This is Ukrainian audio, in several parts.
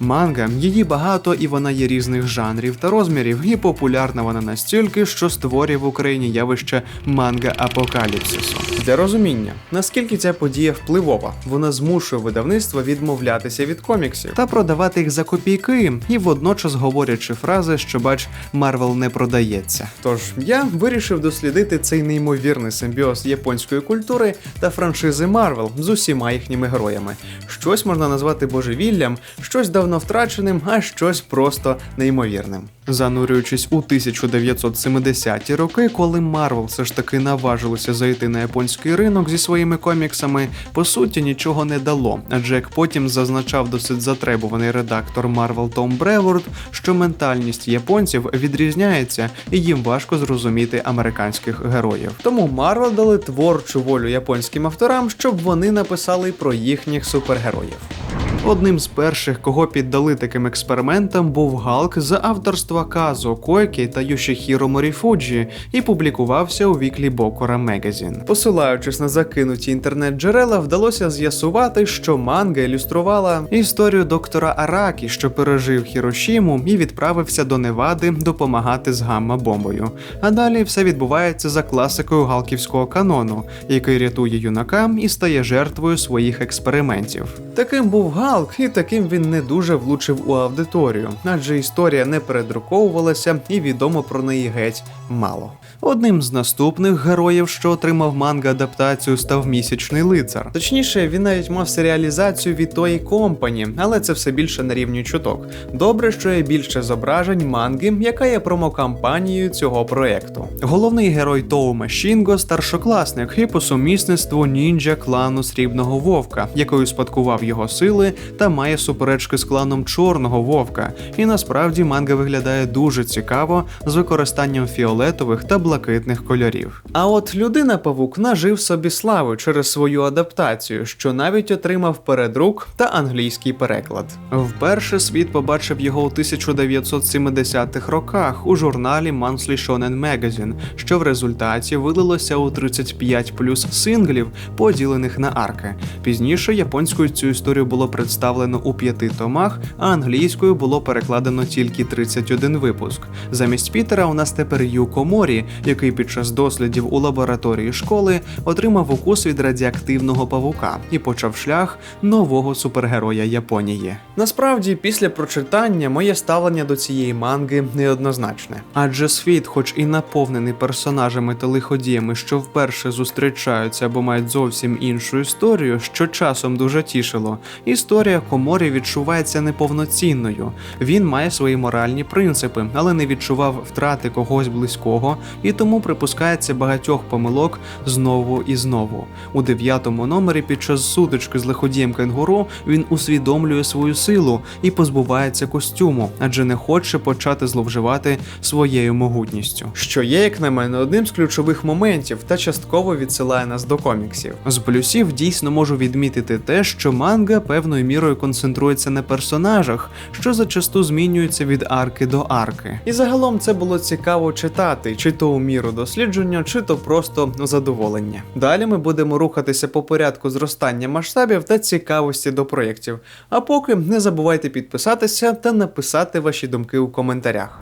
Манга її багато і вона є різних жанрів та розмірів, і популярна вона настільки, що створює в Україні явище манга апокаліпсису. Для розуміння, наскільки ця подія впливова, вона змушує видавництво відмовлятися від коміксів та продавати їх за копійки, і водночас говорячи фрази, що бач, Марвел не продається. Тож я вирішив дослідити цей неймовірний симбіоз японської культури та франшизи Марвел з усіма їхніми героями. Щось можна назвати божевіллям, щось давно втраченим, а щось просто неймовірним. Занурюючись у 1970-ті роки, коли Марвел все ж таки наважилося зайти на японський ринок зі своїми коміксами, по суті нічого не дало. Адже як потім зазначав досить затребуваний редактор Марвел Том Бреворд, що ментальність японців відрізняється, і їм важко зрозуміти американських героїв. Тому Марвел дали творчу волю японським авторам, щоб вони написали про їхніх супергероїв. Одним з перших, кого піддали таким експериментам, був Галк за авторства Казо Койкі та Йошихіро Моріфуджі і публікувався у віклі Бокора Мегазін. Посилаючись на закинуті інтернет-джерела, вдалося з'ясувати, що манга ілюструвала історію доктора Аракі, що пережив Хірошіму і відправився до Невади допомагати з гамма-бомбою. А далі все відбувається за класикою галківського канону, який рятує юнака і стає жертвою своїх експериментів. Таким був Галк, і таким він не дуже влучив у аудиторію, адже історія не передруковувалася і відомо про неї геть мало. Одним з наступних героїв, що отримав манга адаптацію, став місячний лицар. Точніше, він навіть мав серіалізацію від тої компані, але це все більше на рівні чуток. Добре, що є більше зображень манги, яка є промокампанією цього проекту. Головний герой Тоума Шінго старшокласник і по сумісництву ніндзя клану Срібного Вовка, якою спадкував його сили та має суперечки з кланом Чорного Вовка. І насправді манга виглядає дуже цікаво з використанням фіолетових та блакитних кольорів. А от людина Павук нажив собі славу через свою адаптацію, що навіть отримав передрук та англійський переклад. Вперше світ побачив його у 1970-х роках у журналі Monthly Shonen Magazine, що в результаті вилилося у 35 плюс синглів, поділених на арки. Пізніше японською цю історію було представлено у п'яти томах, а англійською було перекладено тільки 31 випуск. Замість Пітера у нас тепер Юко Морі, який під час дослідів у лабораторії школи отримав укус від радіоактивного павука і почав шлях нового супергероя Японії. Насправді, після прочитання моє ставлення до цієї манги неоднозначне, адже світ, хоч і наповнений персонажами та лиходіями, що вперше зустрічаються або мають зовсім іншу історію, що часом дуже тішило. Історія Коморі відчувається неповноцінною. Він має свої моральні принципи, але не відчував втрати когось близького і тому припускається багатьох помилок знову і знову. У дев'ятому номері під час сутички з лиходієм кенгуру він усвідомлює свою силу і позбувається костюму, адже не хоче почати зловживати своєю могутністю. Що є, як на мене, одним з ключових моментів та частково відсилає нас до коміксів. З плюсів дійсно можу відмітити те, що манга певною мірою концентрується на персонажах, що зачасту змінюються від арки до арки. І загалом це було цікаво читати, чи то у міру дослідження, чи то просто задоволення. Далі ми будемо рухатися по порядку зростання масштабів та цікавості до проєктів. А поки не забувайте підписатися та написати ваші думки у коментарях.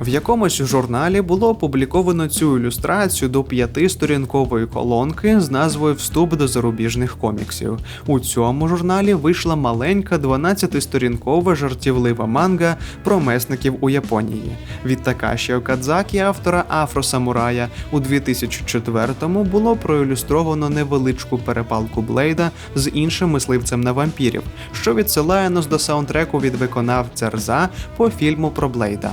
В якомусь журналі було опубліковано цю ілюстрацію до п'ятисторінкової колонки з назвою Вступ до зарубіжних коміксів. У цьому журналі вийшла маленька 12-сторінкова жартівлива манга про месників у Японії. Від Такаші Окадзакі, автора Афросамурая, у 2004-му було проілюстровано невеличку перепалку Блейда з іншим мисливцем на вампірів, що відсилає нас до саундтреку від виконавця Рза по фільму про Блейда.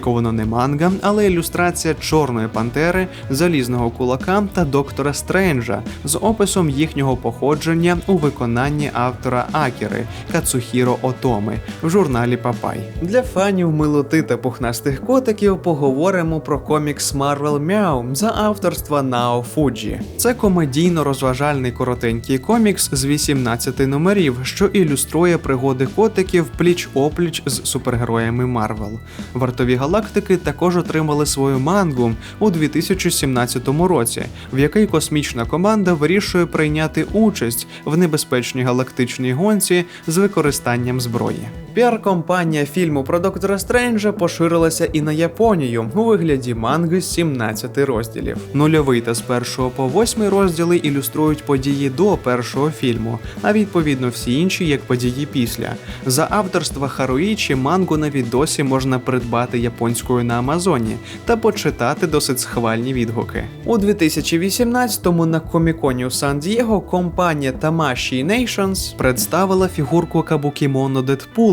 Неочікувано не манга, але ілюстрація Чорної пантери, залізного кулака та доктора Стренджа з описом їхнього походження у виконанні автора Акіри Кацухіро Отоми в журналі Папай. Для фанів милоти та пухнастих котиків поговоримо про комікс Marvel Meow за авторства Нао Фуджі. Це комедійно-розважальний коротенький комікс з 18 номерів, що ілюструє пригоди котиків пліч-опліч з супергероями Марвел. Вартові галактики також отримали свою мангу у 2017 році, в якій космічна команда вирішує прийняти участь в небезпечній галактичній гонці з використанням зброї. Піар-компанія фільму про доктора Стренджа поширилася і на Японію у вигляді манги з 17 розділів. Нульовий та з першого по восьмий розділи ілюструють події до першого фільму, а відповідно всі інші як події після. За авторства Харуїчі мангу навіть досі можна придбати японською на Амазоні та почитати досить схвальні відгуки. У 2018-му на коміконі у Сан-Дієго компанія Tamashii Nations представила фігурку Кабукімоно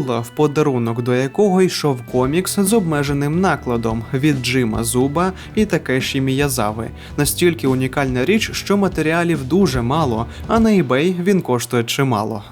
Дедпула, в подарунок до якого йшов комікс з обмеженим накладом від Джима Зуба і Такеші Міязави. Настільки унікальна річ, що матеріалів дуже мало, а на eBay він коштує чимало.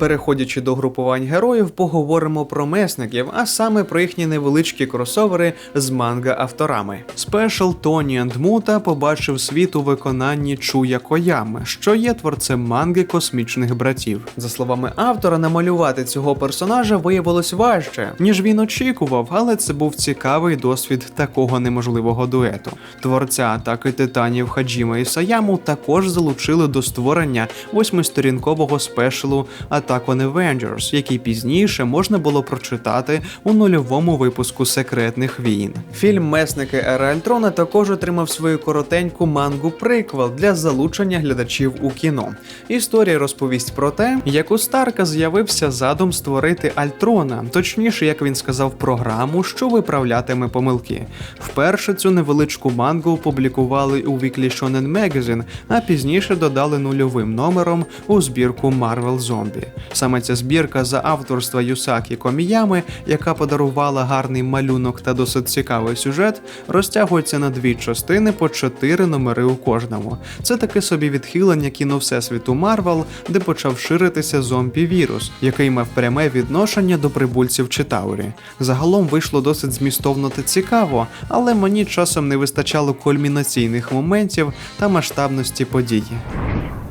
Переходячи до групувань героїв, поговоримо про месників, а саме про їхні невеличкі кросовери з манга-авторами. Спешл Тоні енд Мута побачив світ у виконанні Чуя Коями, що є творцем манги космічних братів. За словами автора, намалювати цього персонажа виявилось важче, ніж він очікував, але це був цікавий досвід такого неможливого дуету. Творця атаки титанів Хаджіма і Саяму також залучили до створення восьмисторінкового спешалу Attack on Avengers, який пізніше можна було прочитати у нульовому випуску секретних війн. Фільм Месники Ера Альтрона також отримав свою коротеньку мангу приквел для залучення глядачів у кіно. Історія розповість про те, як у Старка з'явився задум створити Альтрона, точніше, як він сказав, програму, що виправлятиме помилки. Вперше цю невеличку мангу опублікували у Weekly Shonen Magazine, а пізніше додали нульовим номером у збірку Marvel Zombie. Саме ця збірка за авторства Юсакі Коміями, яка подарувала гарний малюнок та досить цікавий сюжет, розтягується на дві частини по чотири номери у кожному. Це таке собі відхилення кіно всесвіту Марвел, де почав ширитися зомбі-вірус, який мав пряме відношення до прибульців Читаурі. Загалом вийшло досить змістовно та цікаво, але мені часом не вистачало кульмінаційних моментів та масштабності події.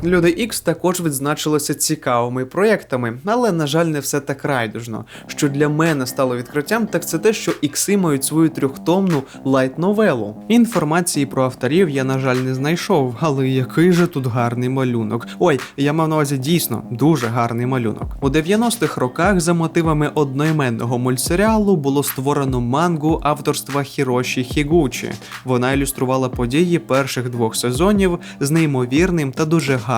Люди X також відзначилися цікавими проєктами, але на жаль, не все так райдужно. Що для мене стало відкриттям, так це те, що ікси мають свою трьохтомну лайт-новелу. Інформації про авторів я, на жаль, не знайшов, але який же тут гарний малюнок. Ой, я мав на увазі дійсно дуже гарний малюнок. У 90-х роках за мотивами одноіменного мультсеріалу було створено мангу авторства Хіроші Хігучі. Вона ілюструвала події перших двох сезонів з неймовірним та дуже гарним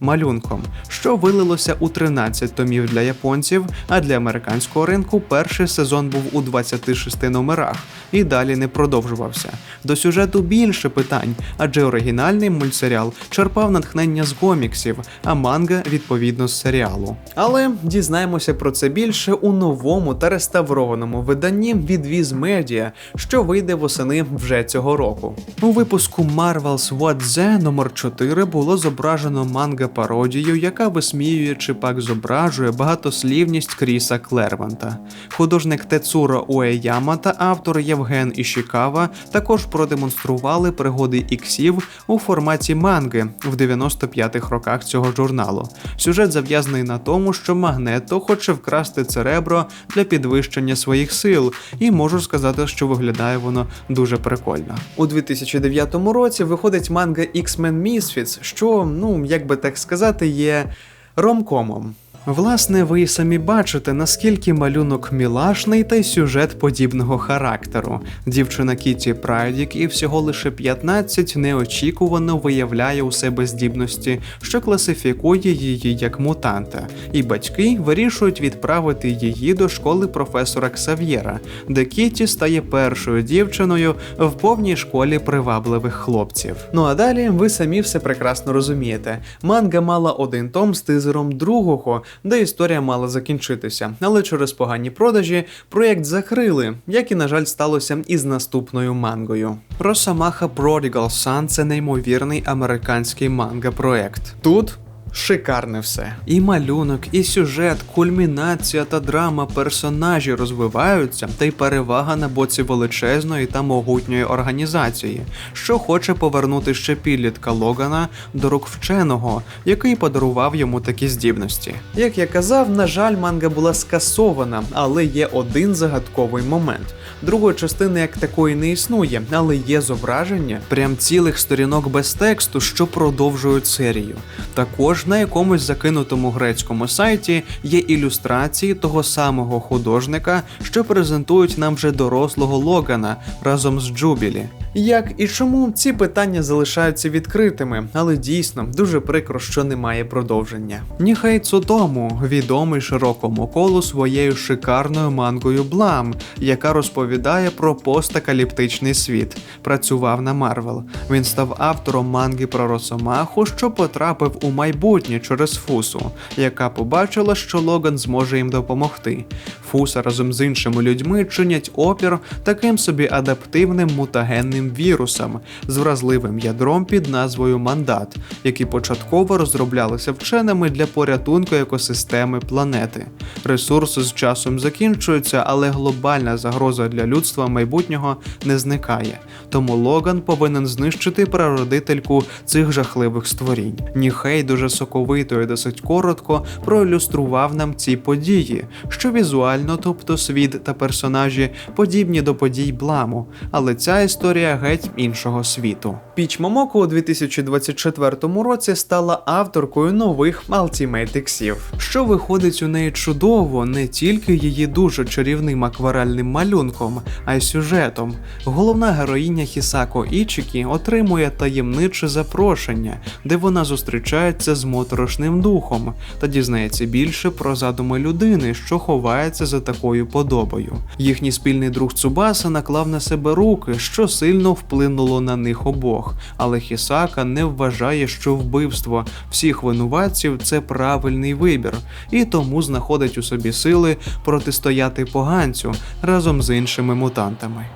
малюнком, що вилилося у 13 томів для японців, а для американського ринку перший сезон був у 26 номерах і далі не продовжувався. До сюжету більше питань, адже оригінальний мультсеріал черпав натхнення з коміксів, а манга відповідно з серіалу. Але дізнаємося про це більше у новому та реставрованому виданні від Viz Media, що вийде восени вже цього року. У випуску Marvel's What The номер 4 було зображено манга пародію, яка висміює чи пак зображує багатослівність Кріса Клерванта. Художник Тецуро Уеяма та автор Євген Ішікава також продемонстрували пригоди іксів у форматі манги в 95-х роках цього журналу. Сюжет зав'язаний на тому, що Магнето хоче вкрасти церебро для підвищення своїх сил, і можу сказати, що виглядає воно дуже прикольно. У 2009 році виходить манга X-Men Misfits, що, ну як би так сказати, є ромкомом. Власне, ви й самі бачите, наскільки малюнок мілашний та й сюжет подібного характеру. Дівчина Кіті Прайдік і всього лише 15 неочікувано виявляє у себе здібності, що класифікує її як мутанта, і батьки вирішують відправити її до школи професора Ксав'єра, де Кіті стає першою дівчиною в повній школі привабливих хлопців. Ну а далі ви самі все прекрасно розумієте. Манга мала один том з тизером другого де історія мала закінчитися, але через погані продажі проєкт закрили, як і, на жаль, сталося із наступною мангою. Росамаха Prodigal Son – це неймовірний американський манга проект. Тут Шикарне все. І малюнок, і сюжет, кульмінація та драма персонажі розвиваються, та й перевага на боці величезної та могутньої організації, що хоче повернути ще підлітка Логана до рук вченого, який подарував йому такі здібності. Як я казав, на жаль, манга була скасована, але є один загадковий момент. Другої частини як такої не існує, але є зображення прям цілих сторінок без тексту, що продовжують серію. Також на якомусь закинутому грецькому сайті є ілюстрації того самого художника, що презентують нам вже дорослого Логана разом з Джубілі. Як і чому ці питання залишаються відкритими, але дійсно дуже прикро, що немає продовження. Ніхай Цутому відомий широкому колу своєю шикарною мангою Блам, яка розповідає про постакаліптичний світ. Працював на Марвел. Він став автором манги про Росомаху, що потрапив у майбутнє через Фусу, яка побачила, що Логан зможе їм допомогти. Фуса разом з іншими людьми чинять опір таким собі адаптивним мутагенним вірусам з вразливим ядром під назвою мандат, які початково розроблялися вченими для порятунку екосистеми планети. Ресурси з часом закінчуються, але глобальна загроза для людства майбутнього не зникає. Тому Логан повинен знищити прародительку цих жахливих створінь. Ніхей дуже соковито і досить коротко проілюстрував нам ці події, що візуально, тобто світ та персонажі, подібні до подій Бламу, але ця історія геть іншого світу. Піч Момоко у 2024 році стала авторкою нових Ultimate Xів, що виходить у неї чудово не тільки її дуже чарівним акварельним малюнком, а й сюжетом. Головна героїня Хісако Ічікі отримує таємниче запрошення, де вона зустрічається з моторошним духом та дізнається більше про задуми людини, що ховається за такою подобою. Їхній спільний друг Цубаса наклав на себе руки, що сильно вплинуло на них обох. Але Хісака не вважає, що вбивство всіх винуватців це правильний вибір, і тому знаходить у собі сили протистояти поганцю разом з іншими мутантами.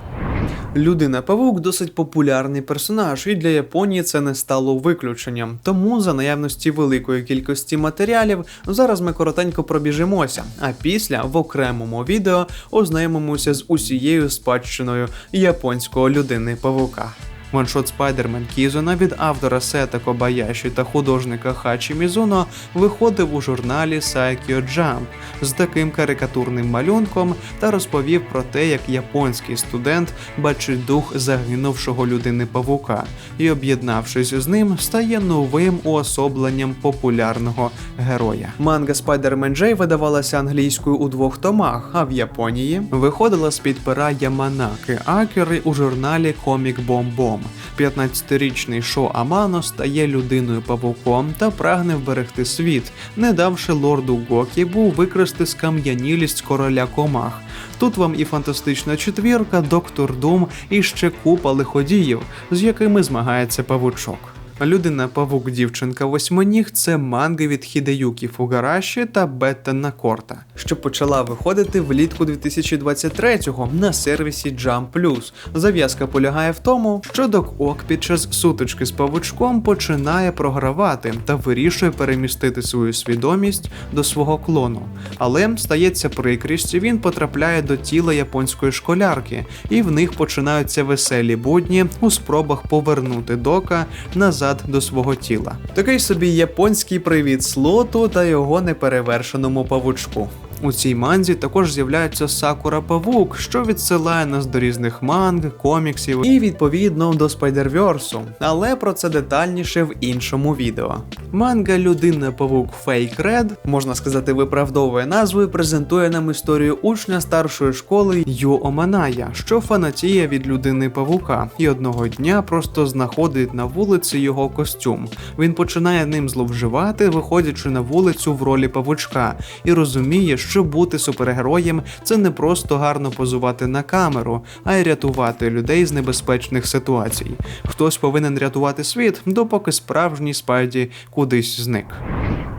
Людина Павук досить популярний персонаж, і для Японії це не стало виключенням. Тому за наявності великої кількості матеріалів зараз ми коротенько пробіжимося, а після в окремому відео ознайомимося з усією спадщиною японського людини Павука. Ваншот Spider-Man Кізона від автора Сета Кобаяші та художника Хачі Мізуно виходив у журналі Saikyo Jump з таким карикатурним малюнком та розповів про те, як японський студент бачить дух загинувшого людини павука і, об'єднавшись з ним, стає новим уособленням популярного героя. Манга Spider-Man J видавалася англійською у двох томах, а в Японії виходила з під пера Яманаки Акери у журналі Bomb Bomb. 15-річний Шо Амано стає людиною павуком та прагне вберегти світ, не давши лорду Гокібу викрасти скам'янілість короля комах. Тут вам і фантастична четвірка, доктор Дум і ще купа лиходіїв, з якими змагається павучок. Людина павук дівчинка восьминіг це манги від Хідеюкі Фугараші та Бетта Накорта, що почала виходити влітку 2023-го на сервісі Jump Plus. Зав'язка полягає в тому, що Док Ок під час сутички з павучком починає програвати та вирішує перемістити свою свідомість до свого клону. Але стається прикрість, він потрапляє до тіла японської школярки, і в них починаються веселі будні у спробах повернути дока назад до свого тіла. Такий собі японський привіт слоту та його неперевершеному павучку. У цій манзі також з'являється Сакура Павук, що відсилає нас до різних манг, коміксів і відповідно до Спайдерверсу, але про це детальніше в іншому відео. Манга Людина Павук Fake Red, можна сказати, виправдовує назву презентує нам історію учня старшої школи Ю Оманая, що фанатіє від людини павука, і одного дня просто знаходить на вулиці його костюм. Він починає ним зловживати, виходячи на вулицю в ролі павучка, і розуміє, що бути супергероєм це не просто гарно позувати на камеру, а й рятувати людей з небезпечних ситуацій. Хтось повинен рятувати світ, допоки справжній спайді кудись зник.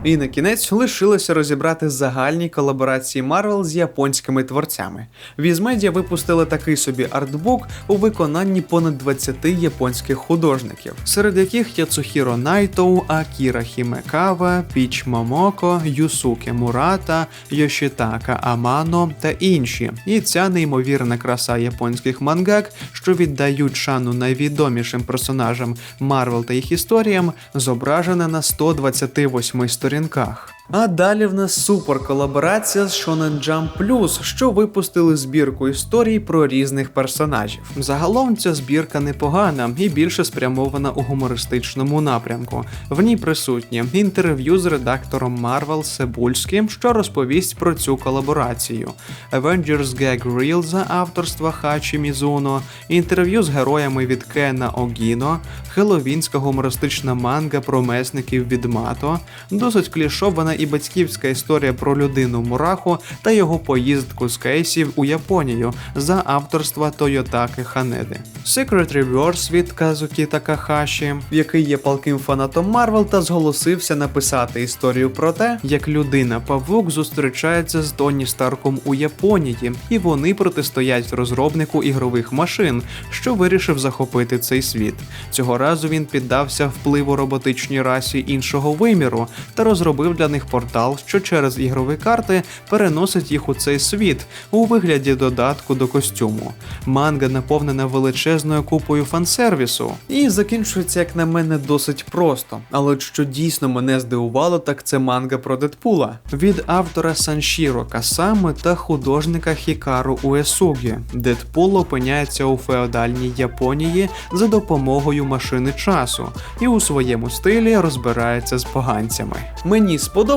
І на кінець лишилося розібрати загальні колаборації Марвел з японськими творцями. Візмедіа випустили такий собі артбук у виконанні понад 20 японських художників, серед яких Яцухіро Найтоу, Акіра Хімекава, Піч Момоко, Юсуке Мурата, Йошітака Амано та інші. І ця неймовірна краса японських мангак, що віддають шану найвідомішим персонажам Марвел та їх історіям, зображена на 128 сторінках сторінках. А далі в нас супер колаборація з Shonen Jump Plus, що випустили збірку історій про різних персонажів. Загалом ця збірка непогана і більше спрямована у гумористичному напрямку. В ній присутні інтерв'ю з редактором Marvel Себульським, що розповість про цю колаборацію, Avengers Gag Reel за авторства Хачі Мізуно, інтерв'ю з героями від Кена Огіно, хеловінська гумористична манга про месників від Мато, досить клішована і батьківська історія про людину Мураху та його поїздку з кейсів у Японію за авторства Тойотаки Ханеди. Secret Reverse від Казукі Такахаші, який є палким фанатом Марвел та зголосився написати історію про те, як людина Павук зустрічається з Тоні Старком у Японії, і вони протистоять розробнику ігрових машин, що вирішив захопити цей світ. Цього разу він піддався впливу роботичній расі іншого виміру та розробив для них портал, що через ігрові карти переносить їх у цей світ у вигляді додатку до костюму. Манга наповнена величезною купою фансервісу і закінчується, як на мене, досить просто. Але що дійсно мене здивувало, так це манга про Дедпула від автора Саншіро Касами та художника Хікару Уесугі. Дедпул опиняється у феодальній Японії за допомогою машини часу і у своєму стилі розбирається з поганцями. Мені сподобалося,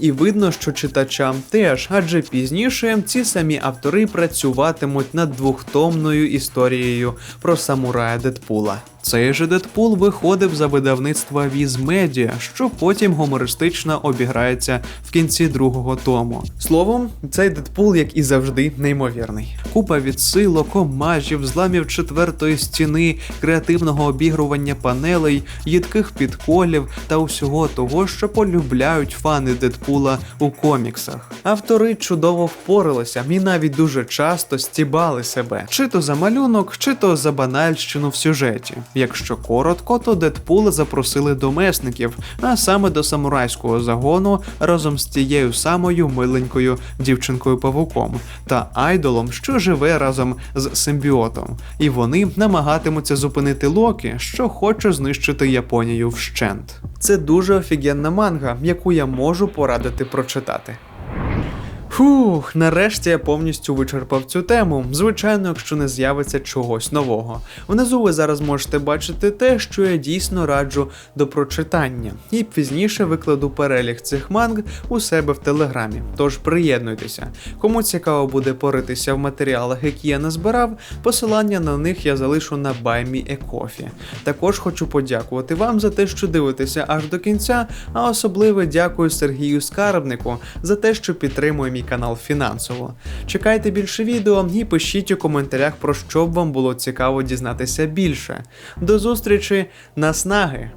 і видно, що читачам теж, адже пізніше ці самі автори працюватимуть над двохтомною історією про самурая Дедпула. Цей же Дедпул виходив за видавництва Віз Медіа, що потім гумористично обіграється в кінці другого тому. Словом, цей Дедпул, як і завжди, неймовірний. Купа відсилок, омажів, зламів четвертої стіни, креативного обігрування панелей, їдких підколів та усього того, що полюбляють фани Дедпула у коміксах. Автори чудово впоралися і навіть дуже часто стібали себе, чи то за малюнок, чи то за банальщину в сюжеті. Якщо коротко, то Дедпула запросили до месників, а саме до самурайського загону разом з тією самою миленькою дівчинкою павуком та айдолом, що живе разом з симбіотом. І вони намагатимуться зупинити Локі, що хоче знищити Японію вщент. Це дуже офігенна манга, яку я можу порадити прочитати. Фух, нарешті я повністю вичерпав цю тему. Звичайно, якщо не з'явиться чогось нового. Внизу ви зараз можете бачити те, що я дійсно раджу до прочитання, і пізніше викладу перелік цих манг у себе в телеграмі. Тож приєднуйтеся. Кому цікаво буде поритися в матеріалах, які я назбирав, посилання на них я залишу на BuyMeACoffee. Також хочу подякувати вам за те, що дивитеся аж до кінця, а особливо дякую Сергію Скарбнику за те, що підтримує мій канал фінансово. Чекайте більше відео і пишіть у коментарях, про що б вам було цікаво дізнатися більше. До зустрічі, наснаги!